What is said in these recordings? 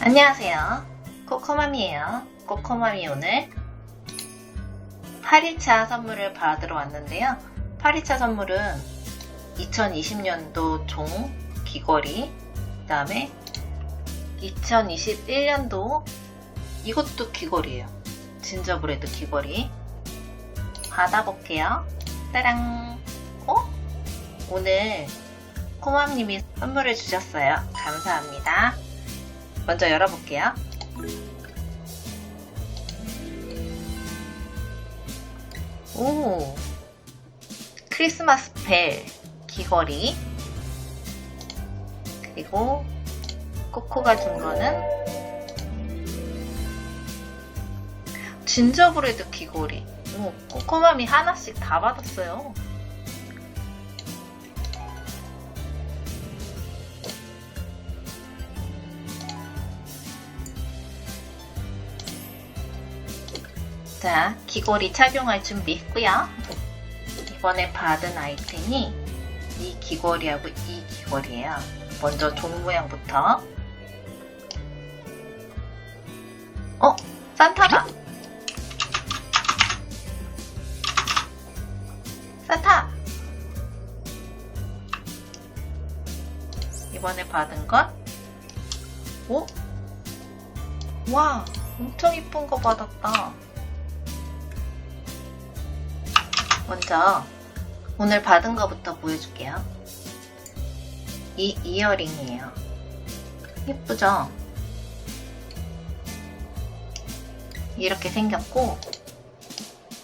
안녕하세요. 코코맘이에요. 코코맘이 오늘 8일차 선물을 받으러 왔는데요. 8일차 선물은 2020년도 종 귀걸이, 그 다음에 2021년도 이것도 귀걸이에요. 진저브레드 귀걸이. 받아볼게요. 따랑! 어? 오늘 코맘님이 선물을 주셨어요. 감사합니다. 먼저 열어볼게요. 오, 크리스마스 벨 귀걸이 그리고 코코가 준 거는 진저브레드 귀걸이. 오, 코코맘이 하나씩 다 받았어요. 자, 귀걸이 착용할 준비했고요. 이번에 받은 아이템이 이 귀걸이하고 이 귀걸이에요. 먼저 종 모양부터. 어? 산타다! 산타! 이번에 받은 건? 오? 와, 엄청 이쁜 거 받았다. 먼저 오늘 받은 거부터 보여줄게요. 이 이어링이에요. 예쁘죠? 이렇게 생겼고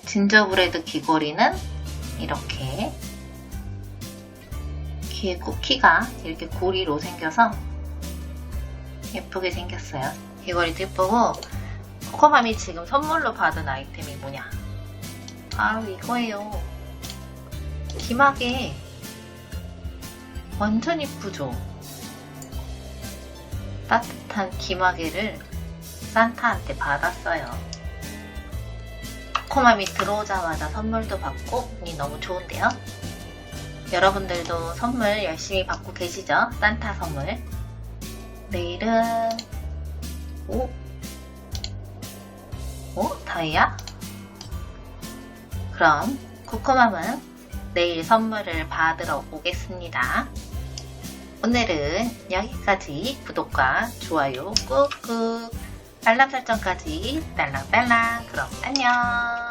진저브레드 귀걸이는 이렇게 귀에 쿠키가 이렇게 고리로 생겨서 예쁘게 생겼어요. 귀걸이도 예쁘고 코코맘이 지금 선물로 받은 아이템이 뭐냐? 바로 이거예요. 기막에 완전 이쁘죠? 따뜻한 기마개를 산타한테 받았어요. 코코맘이 들어오자마자 선물도 받고 운이 너무 좋은데요? 여러분들도 선물 열심히 받고 계시죠? 산타 선물. 내일은 오? 오? 다이아? 그럼 코코맘은 내일 선물을 받으러 오겠습니다. 오늘은 여기까지. 구독과 좋아요 꾹꾹 알람 설정까지 딸랑딸랑. 그럼 안녕